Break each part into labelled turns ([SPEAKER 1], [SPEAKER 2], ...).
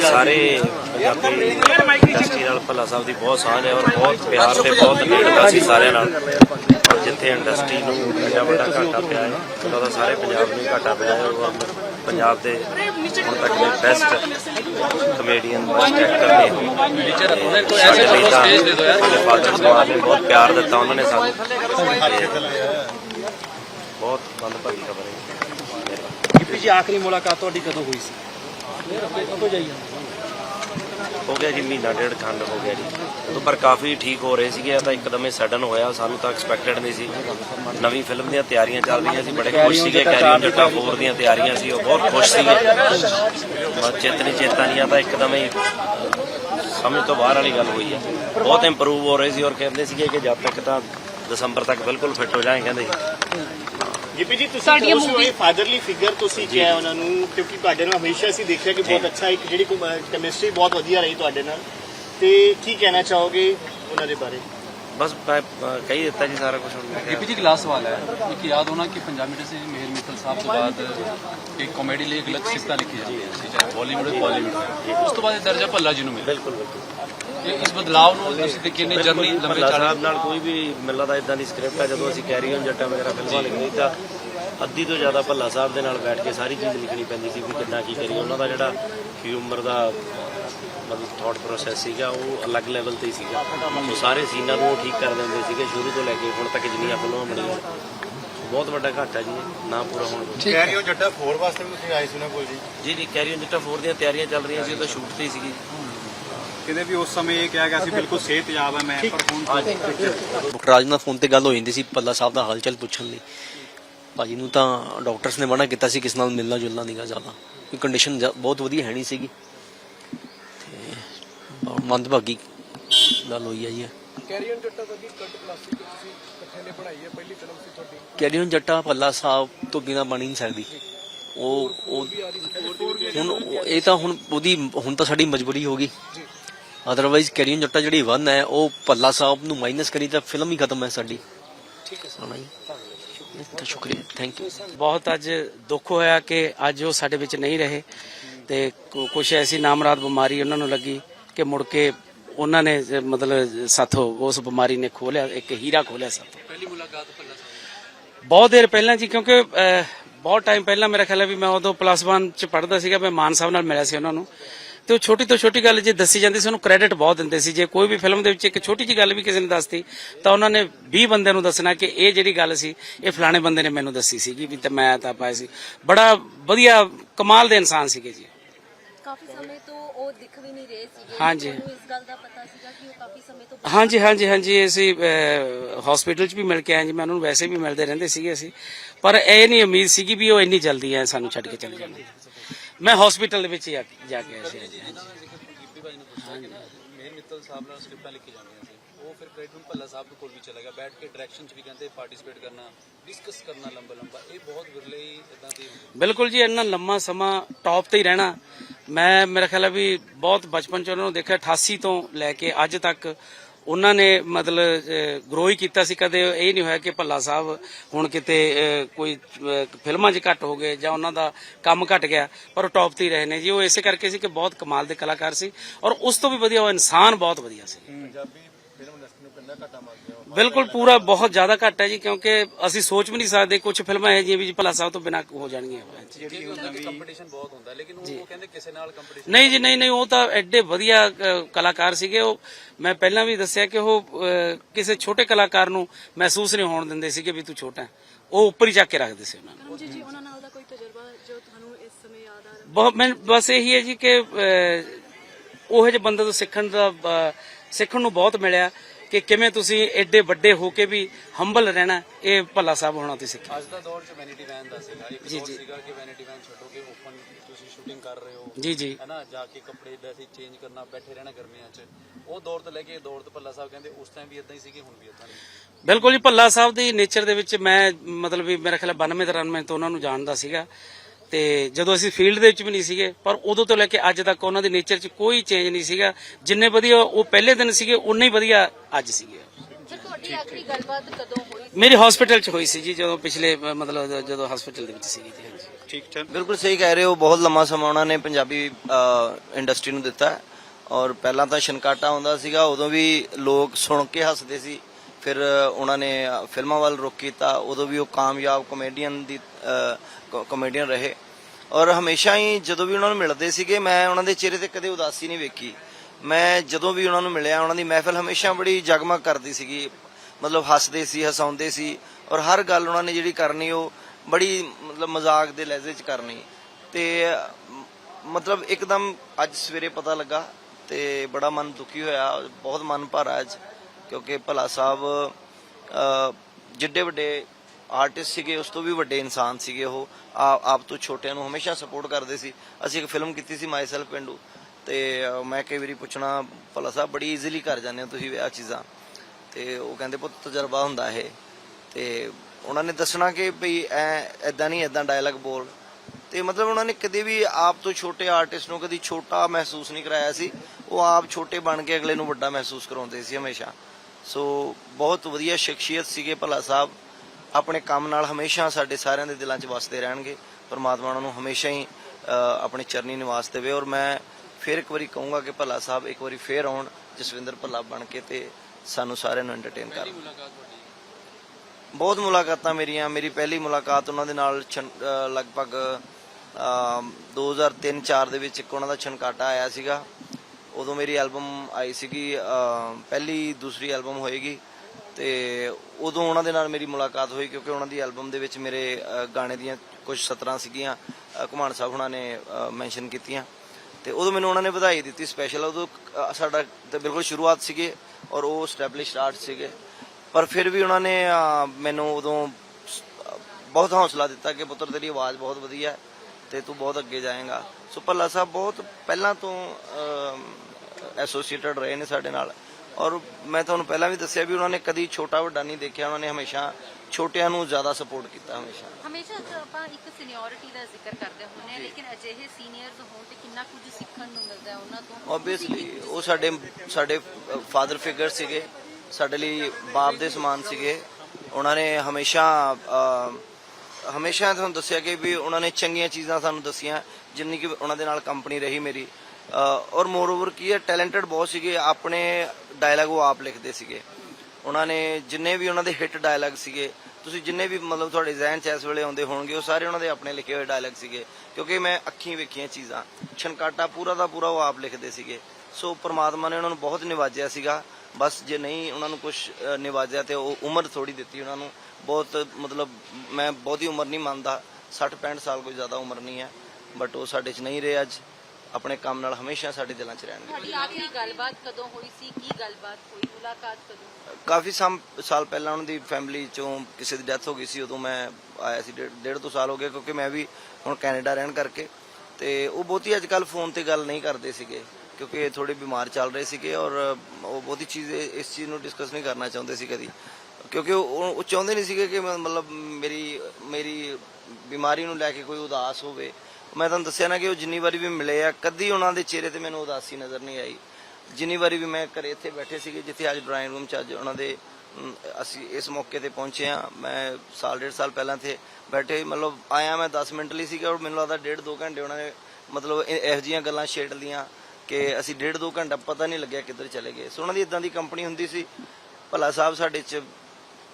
[SPEAKER 1] ਸਾਰੇ ਪੰਜਾਬੀ ਇੰਡਸਟਰੀ ਨਾਲ ਭੱਲਾ ਸਾਹਿਬ ਦੀ ਬਹੁਤ ਸਾਂਝ ਹੈ ਔਰ ਬਹੁਤ ਪਿਆਰ ਤੇ ਬਹੁਤ ਨੇੜਤਾ ਸੀ ਸਾਰਿਆਂ ਨਾਲ। ਜਿੱਥੇ ਇੰਡਸਟਰੀ ਨੂੰ ਇੰਨਾ ਵੱਡਾ ਘਾਟਾ ਪਿਆ ਹੈ ਉਹਦਾ ਸਾਰੇ ਪੰਜਾਬ ਨੂੰ ਘਾਟਾ ਪਿਆ ਹੈ। ਔਰ ਪੰਜਾਬ ਦੇ ਹੁਣ ਤੱਕ ਦੇ ਬੈਸਟ ਕਮੇਡੀਅਨ ਬੈਸਟ ਐਕਟਰ ਨੇ। ਉਹ। ਸਾਡੇ ਲਈ ਤਾਂ ਮੇਰੇ ਫਾਦਰ ਸਾਹਿਬ ਨੇ ਬਹੁਤ ਪਿਆਰ ਦਿੱਤਾ ਉਹਨਾਂ ਨੇ ਸਾਨੂੰ। ਤੇ ਬਹੁਤ ਮੰਦਭਾਗੀ ਖਬਰ ਹੈ।
[SPEAKER 2] ਜੀ, ਆਖਰੀ ਮੁਲਾਕਾਤ ਤੁਹਾਡੀ ਕਦੋਂ ਹੋਈ ਸੀ?
[SPEAKER 1] ਹੋ ਗਿਆ ਜੀ ਮਹੀਨਾ ਡੇਢ ਖੰਡ ਹੋ ਗਿਆ ਜੀ। ਉਦੋਂ ਪਰ ਕਾਫੀ ਠੀਕ ਹੋ ਰਹੇ ਸੀਗੇ ਤਾਂ ਇੱਕਦਮ ਹੀ ਸਡਨ ਹੋਇਆ ਸਾਨੂੰ ਤਾਂ ਐਕਸਪੈਕਟਡ ਨਹੀਂ ਸੀ। ਨਵੀਂ ਫਿਲਮ ਦੀਆਂ ਤਿਆਰੀਆਂ ਚੱਲ ਰਹੀਆਂ ਸੀ ਬੜੇ ਖੁਸ਼ ਸੀਗੇ ਕੈਰੀਅਰ ਜੱਟਾ 4 ਦੀਆਂ ਤਿਆਰੀਆਂ ਸੀ ਉਹ ਬਹੁਤ ਖੁਸ਼ ਸੀਗੇ। ਬਸ ਚੇਤਨੀ ਚੇਤਾਨੀਆਂ ਤਾਂ ਇੱਕਦਮ ਹੀ ਸਮਝ ਤੋਂ ਬਾਹਰ ਵਾਲੀ ਗੱਲ ਹੋਈ ਹੈ ਬਹੁਤ ਇੰਪਰੂਵ ਹੋ ਰਹੇ ਸੀ ਔਰ ਕਹਿੰਦੇ ਸੀਗੇ ਕਿ ਜਦ ਤੱਕ ਤਾਂ ਦਸੰਬਰ ਤੱਕ ਬਿਲਕੁਲ ਫਿੱਟ ਹੋ ਜਾਏ ਕਹਿੰਦੇ।
[SPEAKER 3] ਜੀਪੀ ਜੀ ਤੁਸੀਂ
[SPEAKER 4] ਸਾਡੀਆਂ ਮੂਵੀ
[SPEAKER 3] ਫਾਦਰਲੀ ਫਿਗਰ ਤੁਸੀਂ ਕਿਹਾ ਉਹਨਾਂ ਨੂੰ ਕਿਉਂਕਿ ਤੁਹਾਡੇ ਨਾਲ ਹਮੇਸ਼ਾ ਅਸੀਂ ਦੇਖਿਆ ਕਿ ਬਹੁਤ ਅੱਛਾ ਇੱਕ ਜਿਹੜੀ ਕੈਮਿਸਟਰੀ ਬਹੁਤ ਵਧੀਆ ਰਹੀ ਤੁਹਾਡੇ ਨਾਲ। ਤੇ ਕੀ ਕਹਿਣਾ ਚਾਹੋਗੇ ਉਹਨਾਂ ਦੇ ਬਾਰੇ?
[SPEAKER 1] ਬਸ ਕਹੀ ਦਿੱਤਾ ਜੀ ਸਾਰਾ ਕੁਝ
[SPEAKER 5] ਜੀਪੀ ਜੀ ਕਲਾਸ ਵਾਲਾ ਹੈ। ਇੱਕ ਯਾਦ ਹੋਣਾ ਕਿ ਪੰਜਾਬੀ ਦੇ ਸੇ ਮੇਹਰ ਮਿੱਤਲ ਸਾਹਿਬ ਤੋਂ ਬਾਅਦ ਇੱਕ ਕਾਮੇਡੀ ਲਈ ਇੱਕ ਲਕਸ਼ਿਤਾ ਲਿਖੀ ਜਾਂਦੀ ਹੈ ਚਾਹੇ ਬਾਲੀਵੁੱਡ ਬਾਲੀਵੁੱਡ ਉਸ ਤੋਂ ਬਾਅਦ ਦਰਜਾ ਭੱਲਾ ਜੀ ਨੂੰ ਮਿਲਿਆ।
[SPEAKER 1] ਬਿਲਕੁਲ ਬਿਲਕੁਲ।
[SPEAKER 5] ਇਹ ਇਸ ਬਦਲਾਅ ਨੂੰ ਤੁਸੀਂ ਤੇ ਕਿੰਨੇ ਜਰਨੀ ਲੰਬੇ ਚਾਲੇ
[SPEAKER 1] ਸਾਹਿਬ ਨਾਲ ਕੋਈ ਵੀ ਮਿਲਦਾ ਦਾ ਇਦਾਂ ਦੀ ਸਕ੍ਰਿਪਟ ਹੈ ਜਦੋਂ ਅਸੀਂ ਕੈਰੀ ਔਨ ਜੱਟਾ ਵਗੈਰਾ ਫਿਲਮਾਂ ਲਿਖਦੇ ਤਾਂ ਅੱਧੀ ਤੋਂ ਜ਼ਿਆਦਾ ਭੱਲਾ ਸਾਹਿਬ ਦੇ ਨਾਲ ਬੈਠ ਕੇ ਸਾਰੀ ਚੀਜ਼ ਲਿਖਣੀ ਪੈਂਦੀ ਸੀ ਵੀ ਕਿੱਦਾਂ ਕੀ ਕਰੀਏ। ਉਹਨਾਂ ਦਾ ਜਿਹੜਾ ਹਿਊਮਰ ਦਾ ਮਤਲਬ ਥਾਟ ਪ੍ਰੋਸੈਸ ਸੀਗਾ ਉਹ ਅਲੱਗ ਲੈਵਲ ਤੇ ਹੀ ਸੀਗਾ। ਉਹ ਸਾਰੇ ਸੀਨਾਂ ਨੂੰ ਉਹ ਠੀਕ ਕਰ ਦਿੰਦੇ ਸੀਗੇ ਸ਼ੁਰੂ ਤੋਂ ਲੈ ਕੇ ਹੁਣ ਤੱਕ ਜਿੰਨੀਆਂ ਫਿਲਮਾਂ ਬਣੀਆਂ। ਬਹੁਤ ਵੱਡਾ ਘਾਟਾ ਜੀ ਨਾ ਪੂਰਾ ਹੋਣ
[SPEAKER 6] ਹੋ। ਜੱਟਾ 4 ਵਾਸਤੇ ਵੀ ਤੁਸੀਂ ਆਏ ਸੀ ਉਹਨਾਂ ਕੋਲ ਜੀ
[SPEAKER 1] ਜੀ ਜੀ ਕੈਰੀ ਔਨ ਜੱਟਾ 4 ਦੀਆਂ ਤਿਆਰੀਆਂ ਚੱਲ ਰਹੀਆਂ ਸੀ ਉਹ ਤਾਂ ਸ਼ੂਟ ਤੇ ਹੀ ਸੀਗੀ।
[SPEAKER 6] ਕਿਤੇ ਵੀ ਉਸ ਸਮੇਂ ਇਹ ਕਿਹਾ ਗਿਆ ਸੀ ਬਿਲਕੁਲ ਸਿਹਤਯਾਬ ਹੈ ਮੈਂ ਪਰ ਹੁਣ
[SPEAKER 2] ਡਾਕਟਰ ਰਾਜ ਨਾਲ ਫੋਨ ਤੇ ਗੱਲ ਹੋ ਜਾਂਦੀ ਸੀ ਪੱਲਾ ਸਾਹਿਬ ਦਾ ਹਾਲਚਲ ਪੁੱਛਣ ਲਈ। ਭਾਜੀ ਨੂੰ ਤਾਂ ਡਾਕਟਰਸ ਨੇ ਮਨਾ ਕੀਤਾ ਸੀ ਕਿਸ ਨਾਲ ਮਿਲਣਾ ਜੁਲਣਾ ਨਹੀਂਗਾ ਜ਼ਿਆਦਾ। ਕਿ ਕੰਡੀਸ਼ਨ ਬਹੁਤ ਵਧੀਆ ਹੈ ਨਹੀਂ ਸੀਗੀ। ਮੰਦਭਾਗੀ ਗੱਲ ਹੋਈ ਹੈ ਜੀ ਕੈਰੀਅਨ ਜੱਟਾ ਦਾ ਕੱਟ ਕਲਾਸਿਕ ਤੁਸੀਂ ਇਕੱਠੇ ਨੇ ਬਣਾਈ ਹੈ ਪਹਿਲੀ ਫਿਲਮ ਸੀ ਤੁਹਾਡੀ। ਕੈਰੀਅਨ ਜੱਟਾ ਪੱਲਾ ਸਾਹਿਬ ਤੋਂ ਬਿਨਾ ਬਣ ਹੀ ਨਹੀਂ ਸਕਦੀ। ਉਹ ਉਹ ਹੁਣ ਇਹ ਤਾਂ ਹੁਣ ਉਹਦੀ ਹੁਣ ਤਾਂ ਸਾਡੀ ਮਜਬੂਰੀ ਹੋ ਗਈ। ਅਦਰਵਾਈਜ਼ ਕੈਰੀਅਨ ਜੱਟਾ ਜਿਹੜੀ ਵਨ ਹੈ ਉਹ ਪੱਲਾ ਸਾਹਿਬ ਨੂੰ ਮਾਈਨਸ ਕਰੀ ਤਾਂ ਫਿਲਮ ਹੀ ਖਤਮ ਹੈ ਸਾਡੀ। ਠੀਕ ਹੈ ਜੀ ਸ਼ੁਕਰੀਆ। ਥੈਂਕ ਯੂ
[SPEAKER 7] ਬਹੁਤ ਅੱਜ ਦੁੱਖ ਹੋਇਆ ਕਿ ਅੱਜ ਉਹ ਸਾਡੇ ਵਿੱਚ ਨਹੀਂ ਰਹੇ ਤੇ ਕੁਝ ਐਸੀ ਨਾਮਰਾਦ ਬਿਮਾਰੀ ਉਹਨਾਂ ਨੂੰ ਲੱਗੀ ਕਿ ਮੁੜ ਕੇ ਉਹਨਾਂ ਨੇ ਮਤਲਬ ਸਾਥੋਂ ਉਸ ਬਿਮਾਰੀ ਨੇ ਖੋਲਿਆ ਇੱਕ ਹੀਰਾ ਖੋਲਿਆ ਸਾਥੋਂ।
[SPEAKER 5] ਪਹਿਲੀ ਮੁਲਾਕਾਤ ਭੱਲਾ ਸਾਹਿਬ
[SPEAKER 7] ਬਹੁਤ ਦੇਰ ਪਹਿਲਾਂ ਜੀ ਕਿਉਂਕਿ ਬਹੁਤ ਟਾਈਮ ਪਹਿਲਾਂ ਮੇਰਾ ਖਿਆਲ ਹੈ ਵੀ ਮੈਂ ਉਦੋਂ ਪਲੱਸ 1 ਚ ਪੜ੍ਹਦਾ ਸੀਗਾ ਮੈਂ ਮਾਨ ਸਾਹਿਬ ਨਾਲ ਮਿਲਿਆ ਸੀ ਉਹਨਾਂ ਨੂੰ। ਤੇ ਉਹ ਛੋਟੀ ਤੋਂ ਛੋਟੀ ਗੱਲ ਜੇ ਦੱਸੀ ਜਾਂਦੀ ਸੀ ਉਹਨੂੰ ਕ੍ਰੈਡਿਟ ਬਹੁਤ ਦਿੰਦੇ ਸੀ। ਜੇ ਕੋਈ ਵੀ ਫਿਲਮ ਦੇ ਵਿੱਚ ਇੱਕ ਛੋਟੀ ਜਿਹੀ ਗੱਲ ਵੀ ਕਿਸੇ ਨੇ ਦੱਸਤੀ ਤਾਂ ਉਹਨਾਂ ਨੇ 20 ਬੰਦਿਆਂ ਨੂੰ ਦੱਸਣਾ ਕਿ ਇਹ ਜਿਹੜੀ ਗੱਲ ਸੀ ਇਹ ਫਲਾਣੇ ਬੰਦੇ ਨੇ ਮੈਨੂੰ ਦੱਸੀ ਸੀਗੀ ਵੀ ਤੇ ਮੈਂ ਤਾਂ ਪਾਇਆ ਸੀ। ਬੜਾ ਵਧੀਆ ਕਮਾਲ ਦੇ ਇਨਸਾਨ ਸੀਗੇ ਜੀ।
[SPEAKER 4] ਕਾਫੀ ਸਮੇਂ ਤੋਂ ਉਹ ਦਿਖ ਵੀ ਨਹੀਂ ਰਹੇ ਸੀਗੇ।
[SPEAKER 7] ਹਾਂਜੀ।
[SPEAKER 4] ਇਸ ਗੱਲ ਦਾ ਪਤਾ ਸੀਗਾ ਕਿ ਉਹ ਕਾਫੀ ਸਮੇਂ ਤੋਂ
[SPEAKER 7] ਹਾਂਜੀ ਹਾਂਜੀ ਹਾਂਜੀ ਅਸੀਂ ਹਸਪੀਟਲ 'ਚ ਵੀ ਮਿਲ ਕੇ ਆਏ ਜੀ। ਮੈਂ ਉਹਨਾਂ ਨੂੰ ਵੈਸੇ ਵੀ ਮਿਲਦੇ ਰਹਿੰਦੇ ਸੀਗੇ ਅਸੀਂ। ਪਰ ਇਹ ਨਹੀਂ ਉਮੀਦ ਸੀਗੀ ਵੀ ਉਹ ਇੰਨੀ ਜਲਦੀ ਐ ਸਾਨੂੰ ਛੱਡ ਕੇ ਚਲੇ ਜਾਣਗੇ ਮੈਂ ਹਸਪੀਟਲ ਦੇ ਵਿੱਚ ਜਾ ਜਾ ਕੇ ਆਇਆ ਸੀ ਹਾਂਜੀ ਹਾਂਜੀ।
[SPEAKER 5] ਗਿੱਪੀ ਭਾਈ ਨੂੰ ਪੁੱਛਿਆ ਮੇਹਰ ਮਿੱਤਲ ਸਾਹਿਬ ਨਾਲ ਸਕ੍ਰਿਪਟਾਂ ਲਿਖੀ ਜਾਂਦੀਆਂ ਸੀ। ਉਹ ਫਿਰ ਕ੍ਰੈਡਿਟ ਭੱਲਾ ਸਾਹਿਬ ਦੇ ਕੋਲ ਵੀ ਚਲਾ ਗਿਆ। ਬੈਠ ਕੇ ਡਾਇਰੈਕਸ਼ਨ 'ਚ ਵੀ ਕਹਿੰਦੇ ਪਾਰਟਿਸਿਪੇਟ ਕਰਨਾ ਡਿਸਕਸ ਕਰਨਾ ਲੰਬਾ ਲੰਬਾ। ਇਹ ਬਹੁਤ ਵਿਰਲੇ ਹੀ ਇਦਾਂ ਦੀ
[SPEAKER 7] ਬਿਲਕੁਲ ਜੀ ਇੰਨਾ ਲੰਮਾ ਸਮਾਂ ਟੌਪ ਤੇ ਹੀ ਰਹਿਣਾ। ਮੈਂ ਮੇਰਾ ਖਿਆਲ ਹੈ ਵੀ ਬਹੁਤ ਬਚਪਨ ਚ ਉਹਨਾਂ ਨੂੰ ਦੇਖਿਆ 88 ਤੋਂ ਲੈ ਕੇ ਅੱਜ ਤੱਕ ਉਹਨਾਂ ਨੇ ਮਤਲਬ ਗਰੋ ਹੀ ਕੀਤਾ ਸੀ। ਕਦੇ ਇਹ ਨਹੀਂ ਹੋਇਆ ਕਿ ਭੱਲਾ ਸਾਹਿਬ ਹੁਣ ਕਿਤੇ ਕੋਈ ਫਿਲਮਾਂ 'ਚ ਘੱਟ ਹੋ ਗਏ ਜਾਂ ਉਹਨਾਂ ਦਾ ਕੰਮ ਘਟ ਗਿਆ, ਪਰ ਉਹ ਟੌਪ ਤੇ ਹੀ ਰਹੇ ਨੇ ਜੀ। ਉਹ ਇਸੇ ਕਰਕੇ ਸੀ ਕਿ ਬਹੁਤ ਕਮਾਲ ਦੇ ਕਲਾਕਾਰ ਸੀ। ਔਰ ਉਸ ਤੋਂ ਵੀ ਵਧੀਆ ਉਹ ਇਨਸਾਨ ਬਹੁਤ ਵਧੀਆ ਸੀ। ਬਿਲਕੁਲ ਪੂਰਾ ਬਹੁਤ ਜ਼ਿਆਦਾ ਘੱਟ ਹੈ ਜੀ ਕਿਉਂਕਿ ਅਸੀਂ ਸੋਚ ਵੀ ਨਹੀਂ ਸਕਦੇ ਕੁਝ ਫਿਲਮਾਂ ਇਹ ਜਿਹੀਆਂ ਵੀ ਭੱਲਾ ਸਾਹਿਬ ਤੋਂ ਬਿਨਾਂ ਹੋ ਜਾਣਗੀਆਂ।
[SPEAKER 5] ਜਿਹੜੀ ਕੰਪੀਟੀਸ਼ਨ ਬਹੁਤ ਹੁੰਦਾ ਲੇਕਿਨ ਉਹ ਕਹਿੰਦੇ ਕਿਸੇ ਨਾਲ ਕੰਪੀਟੀਸ਼ਨ
[SPEAKER 7] ਨਹੀਂ ਜੀ ਨਹੀਂ ਨਹੀਂ ਉਹ ਤਾਂ ਐਡੇ ਵਧੀਆ ਅ, ਕਲਾਕਾਰ ਸੀਗੇ। ਉਹ ਮੈਂ ਪਹਿਲਾਂ ਵੀ ਦੱਸਿਆ ਕਿ ਉਹ ਅ, ਕਿਸੇ ਛੋਟੇ ਕਲਾਕਾਰ ਨੂੰ ਮਹਿਸੂਸ ਨਹੀਂ ਹੋਣ ਦਿੰਦੇ ਸੀਗੇ ਵੀ ਤੂੰ ਛੋਟਾ ਹੈ। ਉਹ ਉੱਪਰ ਹੀ ਚੱਕ ਕੇ ਰੱਖਦੇ ਸੀ ਉਹਨਾਂ ਨੂੰ।
[SPEAKER 4] ਜੀ ਜੀ ਉਹਨਾਂ ਨਾਲ ਦਾ ਕੋਈ ਤਜਰਬਾ ਜੋ ਤੁਹਾਨੂੰ ਇਸ ਸਮੇਂ ਯਾਦ ਆ ਰਿਹਾ?
[SPEAKER 7] ਬਹੁਤ ਮੈਂ ਬਸ ਇਹੀ ਹੈ ਜੀ ਕਿ ਅ, ਉਹੋ ਜਿਹੇ ਬੰਦੇ ਤੋਂ ਸਿੱਖਣ ਦਾ ਸਿੱਖਣ ਨੂੰ ਬਹੁਤ ਮਿਲਿਆ। ਕਿ ਕਿਵੇਂ ਤੁਸੀਂ ਐਡੇ ਵੱਡੇ ਹੋ ਕੇ ਵੀ ਹੰਬਲ ਰਹਿਣਾ ਇਹ ਭੱਲਾ ਸਾਹਿਬ ਹੋਣਾ ਤੇ ਸਿੱਖਿਆ।
[SPEAKER 5] ਅੱਜ ਦਾ ਦੌਰ 'ਚ ਵੈਨਿਟੀ ਵੈਨ ਦਾ ਸੀਗਾ। ਇੱਕ
[SPEAKER 7] ਜੀ,
[SPEAKER 5] ਦੌਰ
[SPEAKER 7] ਜੀ।
[SPEAKER 5] ਸੀਗਾ ਕਿ ਵੈਨਿਟੀ ਵੈਨ ਛੱਡੋਗੇ ਓਪਨ ਤੁਸੀਂ ਸ਼ੂਟਿੰਗ ਕਰ ਰਹੇ ਹੋ।
[SPEAKER 7] ਜੀ ਜੀ।
[SPEAKER 5] ਹੈ ਨਾ ਜਾ ਕੇ ਕੱਪੜੇ ਵੈਸੇ ਚੇਂਜ ਕਰਨਾ ਬੈਠੇ ਰਹਿਣਾ ਗਰਮੀਆਂ 'ਚ। ਉਹ ਦੌਰ ਤੋਂ ਲੈ ਕੇ ਦੌਰ ਤੋਂ ਭੱਲਾ ਸਾਹਿਬ ਕਹਿੰਦੇ ਉਸ ਟਾਈਮ ਵੀ ਇਦਾਂ ਹੀ ਸੀਗੇ ਹੁਣ ਵੀ ਇਦਾਂ ਨਹੀਂ।
[SPEAKER 7] ਬਿਲਕੁਲ ਜੀ ਭੱਲਾ ਸਾਹਿਬ ਦੀ ਨੇਚਰ ਦੇ ਵਿੱਚ ਮੈਂ ਮਤਲਬ ਵੀ ਮੇਰਾ ਖਿਆਲ ਹੈ 92 93 ਤੋਂ ਉਹਨਾਂ ਨੂੰ ਜਾਣਦਾ ਸੀਗਾ। ਤੇ ਜਦੋਂ ਅਸੀਂ ਫੀਲਡ ਦੇ ਵਿੱਚ ਵੀ ਨਹੀਂ ਸੀਗੇ ਪਰ ਉਦੋਂ ਤੋਂ ਲੈ ਕੇ ਅੱਜ ਤੱਕ ਉਹਨਾਂ ਦੀ ਨੇਚਰ 'ਚ ਕੋਈ ਚੇਂਜ ਨਹੀਂ ਸੀਗਾ। ਜਿੰਨੇ ਵਧੀਆ ਉਹ ਪਹਿਲੇ ਦਿਨ ਸੀਗੇ ਉਨੇ ਹੀ ਵਧੀਆ ਅੱਜ ਸੀਗੇ।
[SPEAKER 4] ਤੁਹਾਡੀ ਆਖਰੀ ਗੱਲਬਾਤ ਕਦੋਂ ਹੋਈ
[SPEAKER 7] ਮੇਰੀ ਹਸਪੀਟਲ 'ਚ ਹੋਈ ਸੀ ਜੀ ਜਦੋਂ ਪਿਛਲੇ ਮਤਲਬ ਜਦੋਂ ਹਸਪੀਟਲ ਦੇ ਵਿੱਚ ਸੀਗੀ ਜੀ ਹਾਂਜੀ।
[SPEAKER 6] ਠੀਕ ਠਾਕ
[SPEAKER 8] ਬਿਲਕੁਲ ਸਹੀ ਕਹਿ ਰਹੇ ਹੋ ਬਹੁਤ ਲੰਮਾ ਸਮਾਂ ਉਹਨਾਂ ਨੇ ਪੰਜਾਬੀ ਇੰਡਸਟਰੀ ਨੂੰ ਦਿੱਤਾ। ਔਰ ਪਹਿਲਾਂ ਤਾਂ ਸ਼ਨਕਾਟਾ ਹੁੰਦਾ ਸੀਗਾ ਉਦੋਂ ਵੀ ਲੋਕ ਸੁਣ ਕੇ ਹੱਸਦੇ ਸੀ। ਫਿਰ ਉਹਨਾਂ ਨੇ ਫਿਲਮਾਂ ਵੱਲ ਰੁਖ ਕੀਤਾ ਉਦੋਂ ਵੀ ਉਹ ਕਾਮਯਾਬ ਕਮੇਡੀਅਨ ਦੀ ਕਮੇਡੀਅਨ ਰਹੇ। ਔਰ ਹਮੇਸ਼ਾ ਹੀ ਜਦੋਂ ਵੀ ਉਹਨਾਂ ਨੂੰ ਮਿਲਦੇ ਸੀਗੇ, ਮੈਂ ਉਹਨਾਂ ਦੇ ਚਿਹਰੇ ਤੇ ਕਦੇ ਉਦਾਸੀ ਨਹੀਂ ਵੇਖੀ। ਮੈਂ ਜਦੋਂ ਵੀ ਉਹਨਾਂ ਨੂੰ ਮਿਲਿਆ, ਉਹਨਾਂ ਦੀ ਮਹਿਫਿਲ ਹਮੇਸ਼ਾ ਬੜੀ ਜਗਮਗ ਕਰਦੀ ਸੀਗੀ। ਮਤਲਬ ਹੱਸਦੇ ਸੀ, ਹਸਾਉਂਦੇ ਸੀ ਔਰ ਹਰ ਗੱਲ ਉਹਨਾਂ ਨੇ ਜਿਹੜੀ ਕਰਨੀ, ਉਹ ਬੜੀ ਮਤਲਬ ਮਜ਼ਾਕ ਦੇ ਲਹਿਜੇ 'ਚ ਕਰਨੀ। ਤੇ, ਮਤਲਬ ਇੱਕਦਮ ਅੱਜ ਸਵੇਰੇ ਪਤਾ ਲੱਗਾ ਤੇ ਬੜਾ ਮਨ ਦੁਖੀ ਹੋਇਆ, ਬਹੁਤ ਮਨ ਭਰਾ ਅੱਜ। ਕਿਉਂਕਿ ਭਲਾ ਸਾਹਿਬ ਜਿੱਡੇ ਵੱਡੇ ਆਰਟਿਸਟ ਸੀਗੇ, ਉਸ ਤੋਂ ਵੀ ਵੱਡੇ ਇਨਸਾਨ ਸੀਗੇ ਉਹ। ਆਪ ਤੋਂ ਛੋਟਿਆਂ ਨੂੰ ਹਮੇਸ਼ਾ ਸਪੋਰਟ ਕਰਦੇ ਸੀ। ਅਸੀਂ ਇੱਕ ਫਿਲਮ ਕੀਤੀ ਸੀ ਮਾਈ ਸੈਲਫ ਪਿੰਡੂ ਤੇ ਮੈਂ ਕਈ ਵਾਰੀ ਪੁੱਛਣਾ, ਭਲਾ ਸਾਹਿਬ, ਬੜੀ ਈਜ਼ੀਲੀ ਕਰ ਜਾਂਦੇ ਹੋ ਤੁਸੀਂ ਇਹ ਚੀਜ਼ਾਂ। ਤੇ ਉਹ ਕਹਿੰਦੇ, ਪੁੱਤ, ਤਜਰਬਾ ਹੁੰਦਾ ਇਹ। ਤੇ ਉਹਨਾਂ ਨੇ ਦੱਸਣਾ ਕਿ ਭਈ, ਐ ਐਦਾਂ ਨਹੀਂ ਐਦਾਂ ਡਾਇਲੌਗ ਬੋਲ। ਤੇ ਮਤਲਬ ਉਹਨਾਂ ਨੇ ਕਦੇ ਵੀ ਆਪ ਤੋਂ ਛੋਟੇ ਆਰਟਿਸਟ ਨੂੰ ਕਦੀ ਛੋਟਾ ਮਹਿਸੂਸ ਨਹੀਂ ਕਰਾਇਆ ਸੀ। ਉਹ ਆਪ ਛੋਟੇ ਬਣ ਕੇ ਅਗਲੇ ਨੂੰ ਵੱਡਾ ਮਹਿਸੂਸ ਕਰਾਉਂਦੇ ਸੀ ਹਮੇਸ਼ਾ। ਸੋ, ਬਹੁਤ ਵਧੀਆ ਸ਼ਖਸੀਅਤ ਸੀਗੇ ਭਲਾ ਸਾਹਿਬ। ਆਪਣੇ ਕੰਮ ਨਾਲ ਹਮੇਸ਼ਾ ਸਾਡੇ ਸਾਰਿਆਂ ਦੇ ਦਿਲਾਂ 'ਚ ਵਸਦੇ ਰਹਿਣਗੇ। ਪਰਮਾਤਮਾ ਉਹਨਾਂ ਨੂੰ ਹਮੇਸ਼ਾ ਹੀ ਆਪਣੇ ਚਰਨੀ ਨਿਵਾਸ ਦੇਵੇ। ਔਰ ਮੈਂ ਫਿਰ ਇੱਕ ਵਾਰੀ ਕਹੂੰਗਾ ਕਿ ਭੱਲਾ ਸਾਹਿਬ ਇੱਕ ਵਾਰੀ ਫੇਰ ਆਉਣ ਜਸਵਿੰਦਰ ਭੱਲਾ ਬਣ ਕੇ ਤੇ ਸਾਨੂੰ ਸਾਰਿਆਂ ਨੂੰ ਐਂਟਰਟੇਨ ਕਰਨ। ਬਹੁਤ ਮੁਲਾਕਾਤਾਂ ਮੇਰੀਆਂ। ਮੇਰੀ ਪਹਿਲੀ ਮੁਲਾਕਾਤ ਉਹਨਾਂ ਦੇ ਨਾਲ ਲਗਭਗ 2003-4 ਦੇ ਵਿੱਚ ਇੱਕ ਉਹਨਾਂ ਦਾ ਛਨਕਾਟਾ ਆਇਆ ਸੀਗਾ। ਉਦੋਂ ਮੇਰੀ ਐਲਬਮ ਆਈ ਸੀਗੀ ਪਹਿਲੀ ਦੂਸਰੀ ਐਲਬਮ ਹੋਏਗੀ। ਤੇ ਉਦੋਂ ਉਹਨਾਂ ਦੇ ਨਾਲ ਮੇਰੀ ਮੁਲਾਕਾਤ ਹੋਈ ਕਿਉਂਕਿ ਉਹਨਾਂ ਦੀ ਐਲਬਮ ਦੇ ਵਿੱਚ ਮੇਰੇ ਗਾਣੇ ਦੀਆਂ ਕੁਝ ਸਤਰਾਂ ਸੀਗੀਆਂ ਅ, ਘੁਮਾਣ ਸਾਹਿਬ ਉਹਨਾਂ ਨੇ ਮੈਂਸ਼ਨ ਕੀਤੀਆਂ। ਤੇ ਉਦੋਂ ਮੈਨੂੰ ਉਹਨਾਂ ਨੇ ਵਧਾਈ ਦਿੱਤੀ ਸਪੈਸ਼ਲ ਉਦੋਂ ਸਾਡਾ ਤੇ ਬਿਲਕੁਲ ਸ਼ੁਰੂਆਤ ਸੀਗੇ ਔਰ ਉਹ ਸਟੈਬਲਿਸ਼ਡ ਆਰਟ ਸੀਗੇ। ਪਰ ਫਿਰ ਵੀ ਉਹਨਾਂ ਨੇ ਮੈਨੂੰ ਉਦੋਂ ਬਹੁਤ ਹੌਸਲਾ ਦਿੱਤਾ ਕਿ ਪੁੱਤਰ ਤੇਰੀ ਆਵਾਜ਼ ਬਹੁਤ ਵਧੀਆ ਹੈ ਤੇ ਤੂੰ ਬਹੁਤ ਅੱਗੇ ਜਾਏਗਾ। ਸੋ ਭੱਲਾ ਸਾਹਿਬ ਬਹੁਤ ਪਹਿਲਾਂ ਤੋਂ ਐਸੋਸੀਏਟਡ ਰਹੇ ਨੇ ਸਾਡੇ ਨਾਲ। ਔਰ ਮੈਂ ਤੁਹਾਨੂੰ ਪਹਿਲਾਂ ਵੀ ਦੱਸਿਆ ਵੀ ਉਹਨਾਂ ਨੇ ਕਦੀ ਛੋਟਾ ਵੱਡਾ ਨਹੀਂ ਦੇਖਿਆ ਉਹਨਾਂ ਨੇ ਹਮੇਸ਼ਾ ਛੋਟਿਆਂ ਨੂੰ ਜ਼ਿਆਦਾ ਸਪੋਰਟ ਕੀਤਾ ਹਮੇਸ਼ਾ।
[SPEAKER 4] ਹਮੇਸ਼ਾ ਆਪਾਂ ਇੱਕ ਸੀਨੀਅਰਿਟੀ ਦਾ ਜ਼ਿਕਰ ਕਰਦੇ ਹੁੰਦੇ ਹਾਂ ਲੇਕਿਨ ਅਜਿਹੇ ਸੀਨੀਅਰਸ ਹੋਣ ਤੇ ਕਿੰਨਾ ਕੁਝ ਸਿੱਖਣ ਨੂੰ ਮਿਲਦਾ ਹੈ ਉਹਨਾਂ ਤੋਂ?
[SPEAKER 8] ਆਬਵੀਅਸਲੀ ਉਹ ਸਾਡੇ ਸਾਡੇ ਫਾਦਰ ਫਿਗਰ ਸੀਗੇ ਸਾਡੇ ਲਈ ਬਾਪ ਦੇ ਸਮਾਨ ਸੀਗੇ। ਉਹਨਾਂ ਨੇ ਹਮੇਸ਼ਾ ਹਮੇਸ਼ਾ ਤੁਹਾਨੂੰ ਦੱਸਿਆ ਕਿ ਵੀ ਉਹਨਾਂ ਨੇ ਚੰਗੀਆਂ ਚੀਜ਼ਾਂ ਸਾਨੂੰ ਦੱਸੀਆਂ ਜਿੰਨੀ ਕਿ ਉਹਨਾਂ ਦੇ ਨਾਲ ਕੰਪਨੀ ਰਹੀ ਮੇਰੀ। ਔਰ ਮੋਰ ਓਵਰ ਕੀ ਹੈ ਟੈਲੈਂਟਡ ਬਹੁਤ ਸੀਗੇ, ਆਪਣੇ ਡਾਇਲੌਗ ਉਹ ਆਪ ਲਿਖਦੇ ਸੀਗੇ। ਉਹਨਾਂ ਨੇ ਜਿੰਨੇ ਵੀ ਉਹਨਾਂ ਦੇ ਹਿੱਟ ਡਾਇਲੌਗ ਸੀਗੇ, ਤੁਸੀਂ ਜਿੰਨੇ ਵੀ ਮਤਲਬ ਤੁਹਾਡੇ ਜ਼ਿਹਨ 'ਚ ਇਸ ਵੇਲੇ ਆਉਂਦੇ ਹੋਣਗੇ, ਉਹ ਸਾਰੇ ਉਹਨਾਂ ਦੇ ਆਪਣੇ ਲਿਖੇ ਹੋਏ ਡਾਇਲੌਗ ਸੀਗੇ, ਕਿਉਂਕਿ ਮੈਂ ਅੱਖੀਂ ਵੇਖੀਆਂ ਚੀਜ਼ਾਂ। ਛਨਕਾਟਾ ਪੂਰਾ ਦਾ ਪੂਰਾ ਉਹ ਆਪ ਲਿਖਦੇ ਸੀਗੇ। ਸੋ ਪ੍ਰਮਾਤਮਾ ਨੇ ਉਹਨਾਂ ਨੂੰ ਬਹੁਤ ਨਿਵਾਜਿਆ ਸੀਗਾ। ਬਸ ਜੇ ਨਹੀਂ ਉਹਨਾਂ ਨੂੰ ਕੁਝ ਨਿਵਾਜਿਆ ਤੇ ਉਹ ਉਮਰ ਥੋੜੀ ਦਿੱਤੀ ਉਹਨਾਂ ਨੂੰ। ਬਹੁਤ, ਮਤਲਬ ਮੈਂ ਬਹੁਤੀ ਉਮਰ ਨਹੀਂ ਮੰਨਦਾ। 60 65 ਸਾਲ ਕੋਈ ਜ਼ਿਆਦਾ ਉਮਰ ਨਹੀਂ ਹੈ ਬਟ ਉਹ ਸਾਡੇ 'ਚ ਨਹੀਂ ਰਹੇ ਅੱਜ। ਆਪਣੇ ਕੰਮ ਨਾਲ ਹਮੇਸ਼ਾ ਸਾਡੇ ਦਿਲਾਂ 'ਚ ਰਹਿਣਗੇ।
[SPEAKER 4] ਤੁਹਾਡੀ ਆਖਰੀ ਗੱਲਬਾਤ ਕਦੋਂ ਹੋਈ ਸੀ? ਕੀ ਗੱਲਬਾਤ ਹੋਈ? ਮੁਲਾਕਾਤ ਕਦੋਂ
[SPEAKER 8] ਕਾਫੀ ਸਮ ਸਾਲ ਪਹਿਲਾਂ ਉਹਨਾਂ ਦੀ ਫੈਮਿਲੀ ਚੋਂ ਕਿਸੇ ਦੀ ਡੈਥ ਹੋ ਗਈ ਸੀ ਉਦੋਂ ਮੈਂ ਆਇਆ ਸੀ ਡੇਢ ਦੋ ਸਾਲ ਹੋ ਗਏ ਕਿਉਂਕਿ ਮੈਂ ਵੀ ਹੁਣ ਕੈਨੇਡਾ ਰਹਿਣ ਕਰਕੇ। ਤੇ ਉਹ ਬਹੁਤੀ ਅੱਜ ਕੱਲ ਫੋਨ ਤੇ ਗੱਲ ਨਹੀਂ ਕਰਦੇ ਸੀਗੇ ਕਿਉਂਕਿ ਥੋੜੇ ਬਿਮਾਰ ਚੱਲ ਰਹੇ ਸੀਗੇ ਔਰ ਉਹ ਬਹੁਤੀ ਚੀਜ਼ ਇਸ ਚੀਜ਼ ਨੂੰ ਡਿਸਕਸ ਨਹੀਂ ਕਰਨਾ ਚਾਹੁੰਦੇ ਸੀ ਕਦੀ। ਕਿਉਂਕਿ ਉਹ ਚਾਹੁੰਦੇ ਨਹੀਂ ਸੀਗੇ ਕਿ ਮਤਲਬ ਮੇਰੀ ਮੇਰੀ ਬਿਮਾਰੀ ਨੂੰ ਲੈ ਕੇ ਕੋਈ ਉਦਾਸ ਹੋਵੇ। ਮੈਂ ਤੁਹਾਨੂੰ ਦੱਸਿਆ ਨਾ ਕਿ ਉਹ ਜਿੰਨੀ ਵਾਰੀ ਵੀ ਮਿਲੇ ਆ, ਕਦੀ ਉਹਨਾਂ ਦੇ ਚਿਹਰੇ ਤੇ ਮੈਨੂੰ ਉਦਾਸੀ ਨਜ਼ਰ ਨਹੀਂ ਆਈ। ਜਿੰਨੀ ਵਾਰੀ ਵੀ ਮੈਂ ਘਰੇ ਇੱਥੇ ਬੈਠੇ ਸੀਗੇ, ਜਿੱਥੇ ਅੱਜ ਡਰਾਇੰਗ ਰੂਮ 'ਚ ਅੱਜ ਉਹਨਾਂ ਦੇ ਅਸੀਂ ਇਸ ਮੌਕੇ ਤੇ ਪਹੁੰਚੇ ਆ ਮੈਂ ਸਾਲ, ਡੇਢ ਸਾਲ ਪਹਿਲਾਂ ਤੇ ਬੈਠੇ ਮਤਲਬ ਆਇਆ ਮੈਂ 10 ਮਿੰਟ ਲਈ ਸੀਗਾ ਔਰ ਮੈਨੂੰ ਲੱਗਦਾ ਡੇਢ ਦੋ ਘੰਟੇ ਉਹਨਾਂ ਨੇ ਮਤਲਬ ਇਹ- ਇਹੋ ਜਿਹੀਆਂ ਗੱਲਾਂ ਛੇੜ ਲੀਆਂ ਕਿ ਅਸੀਂ ਡੇਢ ਦੋ ਘੰਟਾ ਪਤਾ ਨਹੀਂ ਲੱਗਿਆ ਕਿੱਧਰ ਚਲੇ ਗਏ। ਸੋ ਉਹਨਾਂ ਦੀ ਇਦਾਂ ਦੀ ਕੰਪਨੀ ਹੁੰਦੀ ਸੀ, ਭਲਾ ਸਾਹਿਬ ਸਾਡੇ 'ਚ,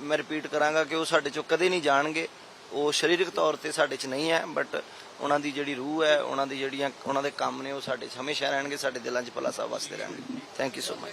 [SPEAKER 8] ਮੈਂ ਰਿਪੀਟ ਕਰਾਂਗਾ ਕਿ ਉਹ ਸਾਡੇ 'ਚੋਂ ਕਦੇ ਨਹੀਂ ਜਾਣਗੇ। ਉਹ ਸਰੀਰਕ ਤੌਰ ਤੇ ਸਾਡੇ 'ਚ ਨਹੀਂ ਹੈ ਬਟ ਉਹਨਾਂ ਦੀ ਜਿਹੜੀ ਰੂਹ ਹੈ, ਉਹਨਾਂ ਦੀ ਜਿਹੜੀਆਂ ਉਹਨਾਂ ਦੇ ਕੰਮ ਨੇ, ਉਹ ਸਾਡੇ 'ਚ ਹਮੇਸ਼ਾ ਰਹਿਣਗੇ, ਸਾਡੇ ਦਿਲਾਂ 'ਚ ਭਲਾ ਸਾਹਿਬ ਵਸਦੇ ਰਹਿਣਗੇ। Thank you so much